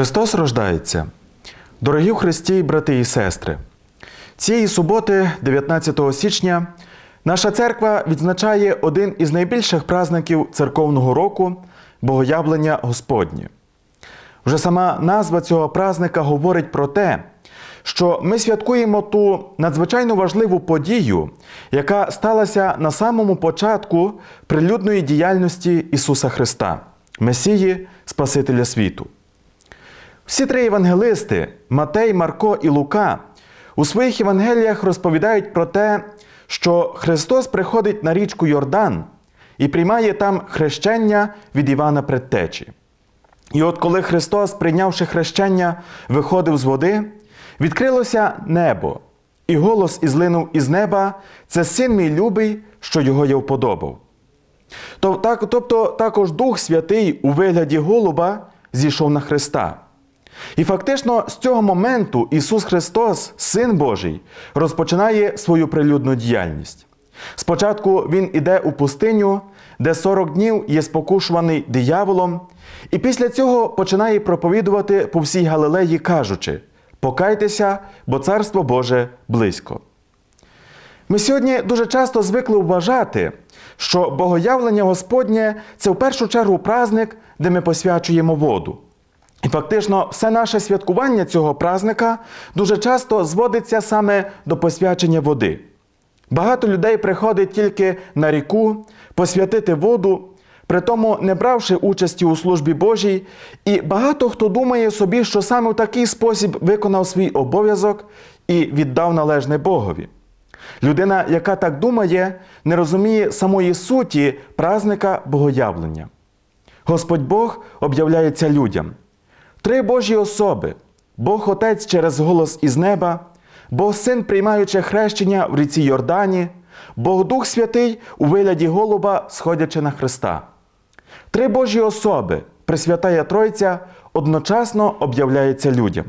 Христос рождається. Дорогі Христі, брати і сестри, цієї суботи, 19 січня, наша церква відзначає один із найбільших праздників церковного року Богоявлення Господнє. Вже сама назва цього празника говорить про те, що ми святкуємо ту надзвичайно важливу подію, яка сталася на самому початку прилюдної діяльності Ісуса Христа, Месії, Спасителя світу. Всі три євангелисти Матей, Марко і Лука у своїх євангеліях розповідають про те, що Христос приходить на річку Йордан і приймає там хрещення від Івана Предтечі. І от коли Христос, прийнявши хрещення, виходив з води, відкрилося небо, і голос ізлинув із неба це син мій любий, що його я вподобав. Тобто також Дух Святий у вигляді голуба зійшов на Христа. І фактично з цього моменту Ісус Христос, Син Божий, розпочинає свою прилюдну діяльність. Спочатку Він іде у пустиню, де 40 днів є спокушуваний дияволом, і після цього починає проповідувати по всій Галилеї, кажучи: Покайтеся, бо Царство Боже близько. Ми сьогодні дуже часто звикли вважати, що богоявлення Господнє це в першу чергу праздник, де ми посвячуємо воду. І фактично все наше святкування цього празника дуже часто зводиться саме до посвячення води. Багато людей приходить тільки на ріку посвятити воду, при тому не бравши участі у службі Божій, і багато хто думає собі, що саме в такий спосіб виконав свій обов'язок і віддав належне Богові. Людина, яка так думає, не розуміє самої суті празника богоявлення. Господь Бог об'являється людям. Три Божі особи Бог Отець через голос із неба, Бог Син, приймаючи хрещення в ріці Йордані, Бог Дух Святий у вигляді голуба, сходячи на Христа. Три Божі особи, Пресвятая Тройця, одночасно об'являється людям.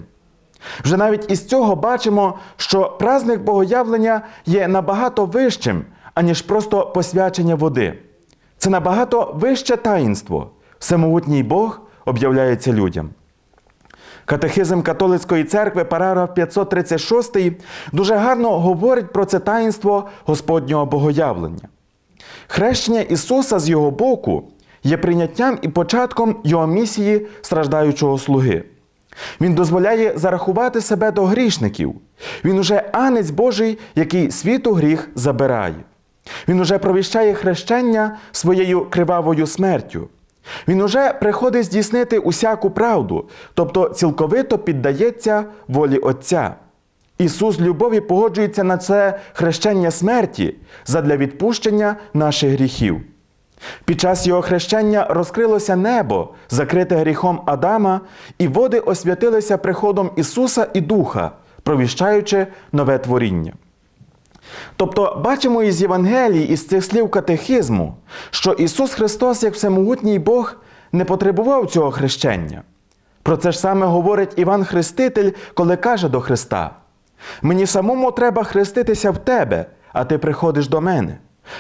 Вже навіть із цього бачимо, що праздник Богоявлення є набагато вищим, аніж просто посвячення води. Це набагато вище таїнство. Всемогутній Бог об'являється людям. Катехизм католицької церкви, параграф 536, дуже гарно говорить про це таїнство Господнього богоявлення. Хрещення Ісуса з Його боку є прийняттям і початком Його місії страждаючого слуги. Він дозволяє зарахувати себе до грішників. Він уже анець Божий, який світу гріх забирає. Він уже провіщає хрещення своєю кривавою смертю. Він уже приходить здійснити усяку правду, тобто цілковито піддається волі Отця. Ісус любові погоджується на це хрещення смерті задля відпущення наших гріхів. Під час його хрещення розкрилося небо, закрите гріхом Адама, і води освятилися приходом Ісуса і Духа, провіщаючи нове творіння. Тобто бачимо із Євангелії, із цих слів катехизму, що Ісус Христос, як всемогутній Бог, не потребував цього хрещення. Про це ж саме говорить Іван Хреститель, коли каже до Христа: Мені самому треба хреститися в Тебе, а Ти приходиш до мене.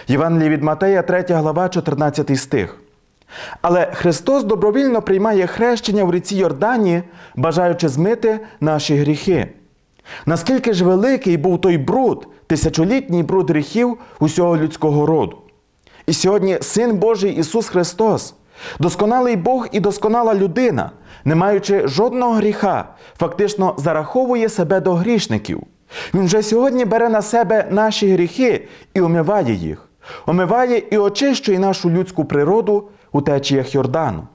Євангелії від Матея, 3 глава, 14 стих. Але Христос добровільно приймає хрещення в ріці Йордані, бажаючи змити наші гріхи. Наскільки ж великий був той бруд, тисячолітній бруд гріхів усього людського роду. І сьогодні Син Божий Ісус Христос, досконалий Бог і досконала людина, не маючи жодного гріха, фактично зараховує себе до грішників. Він вже сьогодні бере на себе наші гріхи і омиває їх, омиває і очищує нашу людську природу у течіях Йордану.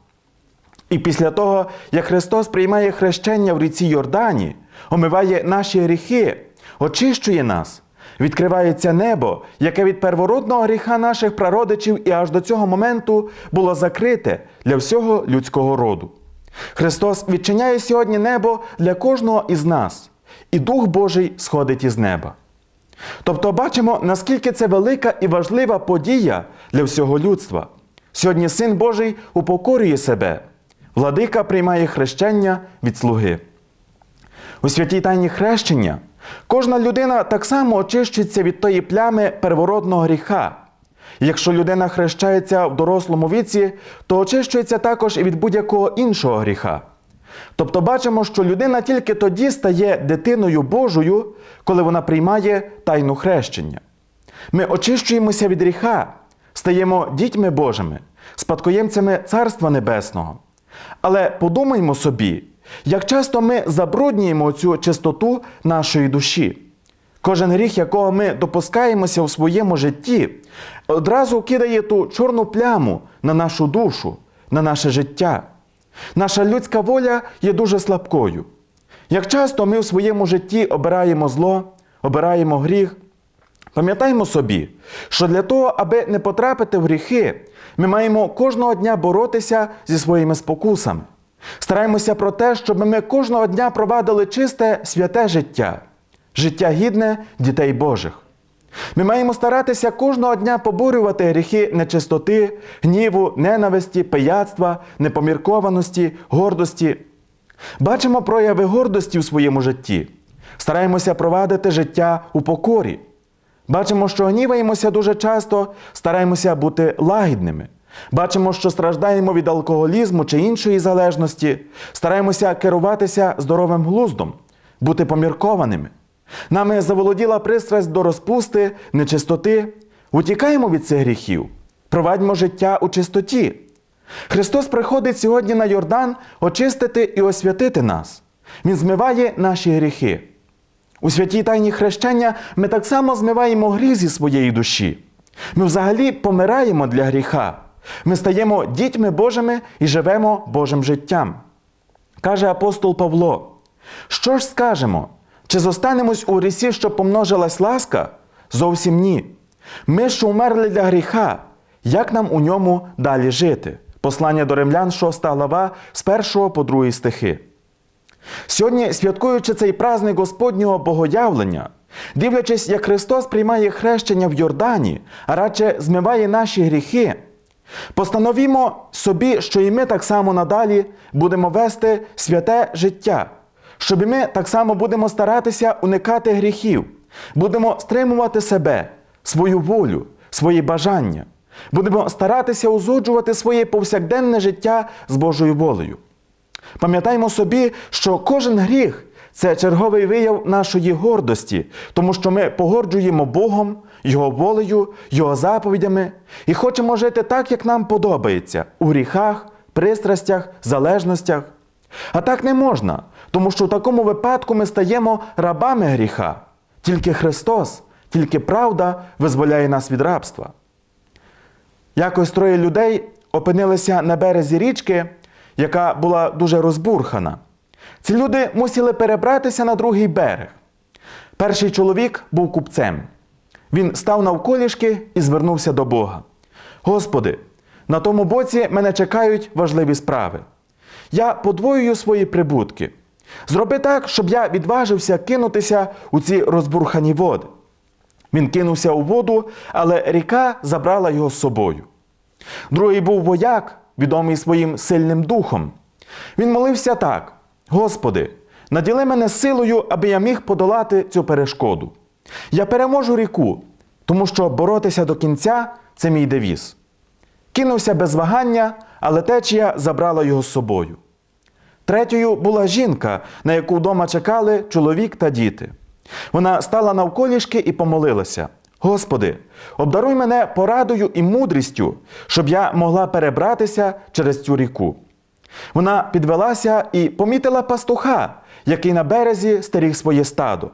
І після того, як Христос приймає хрещення в ріці Йордані, омиває наші гріхи, очищує нас, відкривається небо, яке від первородного гріха наших прародичів і аж до цього моменту було закрите для всього людського роду. Христос відчиняє сьогодні небо для кожного із нас, і Дух Божий сходить із неба. Тобто бачимо, наскільки це велика і важлива подія для всього людства. Сьогодні Син Божий упокорює себе. Владика приймає хрещення від слуги. У святій тайні хрещення кожна людина так само очищується від тої плями первородного гріха. Якщо людина хрещається в дорослому віці, то очищується також і від будь-якого іншого гріха. Тобто бачимо, що людина тільки тоді стає дитиною Божою, коли вона приймає тайну хрещення. Ми очищуємося від гріха, стаємо дітьми Божими, спадкоємцями Царства Небесного. Але подумаймо собі, як часто ми забруднюємо цю чистоту нашої душі. Кожен гріх, якого ми допускаємося у своєму житті, одразу кидає ту чорну пляму на нашу душу, на наше життя. Наша людська воля є дуже слабкою. Як часто ми в своєму житті обираємо зло, обираємо гріх, пам'ятаємо собі, що для того, аби не потрапити в гріхи, ми маємо кожного дня боротися зі своїми спокусами. Стараємося про те, щоб ми кожного дня провадили чисте святе життя, життя гідне дітей Божих. Ми маємо старатися кожного дня поборювати гріхи нечистоти, гніву, ненависті, пияцтва, непоміркованості, гордості. Бачимо прояви гордості в своєму житті. Стараємося провадити життя у покорі. Бачимо, що гніваємося дуже часто, стараємося бути лагідними. Бачимо, що страждаємо від алкоголізму чи іншої залежності, стараємося керуватися здоровим глуздом, бути поміркованими. Нами заволоділа пристрасть до розпусти, нечистоти. Утікаємо від цих гріхів, провадьмо життя у чистоті. Христос приходить сьогодні на Йордан очистити і освятити нас. Він змиває наші гріхи. У святій тайні хрещення ми так само змиваємо гріх зі своєї душі. Ми взагалі помираємо для гріха. Ми стаємо дітьми Божими і живемо Божим життям. Каже апостол Павло: що ж скажемо? Чи зостанемось у грісі, щоб помножилась ласка? Зовсім ні. Ми, що вмерли для гріха, як нам у ньому далі жити? Послання до римлян, 6 глава, з 1 по 2 стихи. Сьогодні, святкуючи цей праздник Господнього Богоявлення, дивлячись, як Христос приймає хрещення в Йордані, а радше змиває наші гріхи, постановімо собі, що і ми так само надалі будемо вести святе життя, щоб ми так само будемо старатися уникати гріхів, будемо стримувати себе, свою волю, свої бажання, будемо старатися узоджувати своє повсякденне життя з Божою волею. Пам'ятаймо собі, що кожен гріх це черговий вияв нашої гордості, тому що ми погорджуємо Богом, Його волею, Його заповідями і хочемо жити так, як нам подобається, у гріхах, пристрастях, залежностях. А так не можна, тому що в такому випадку ми стаємо рабами гріха. Тільки Христос, тільки правда визволяє нас від рабства. Якось троє людей опинилися на березі річки, яка була дуже розбурхана. Ці люди мусили перебратися на другий берег. Перший чоловік був купцем. Він став навколішки і звернувся до Бога. Господи, на тому боці мене чекають важливі справи. Я подвоюю свої прибутки. Зроби так, щоб я відважився кинутися у ці розбурхані води. Він кинувся у воду, але ріка забрала його з собою. Другий був вояк, відомий своїм сильним духом. Він молився так: Господи, наділи мене силою, аби я міг подолати цю перешкоду. Я переможу ріку, тому що боротися до кінця це мій девіз. Кинувся без вагання, але течія забрала його з собою. Третьою була жінка, на яку вдома чекали чоловік та діти. Вона стала навколішки і помолилася: Господи, обдаруй мене порадою і мудрістю, щоб я могла перебратися через цю ріку. Вона підвелася і помітила пастуха, який на березі стеріг своє стадо.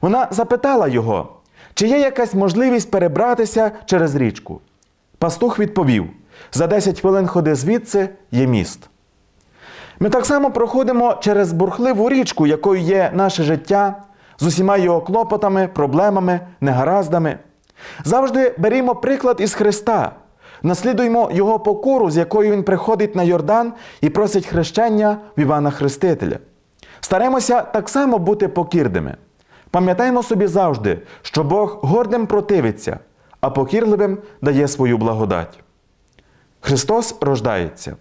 Вона запитала його, чи є якась можливість перебратися через річку. Пастух відповів: за 10 хвилин ходи звідси є міст. Ми так само проходимо через бурхливу річку, якою є наше життя, з усіма його клопотами, проблемами, негараздами. Завжди берімо приклад із Христа, наслідуємо Його покору, з якою Він приходить на Йордан і просить хрещення в Івана Хрестителя. Стараємося так само бути покірними. Пам'ятаємо собі завжди, що Бог гордим противиться, а покірливим дає свою благодать. Христос рождається.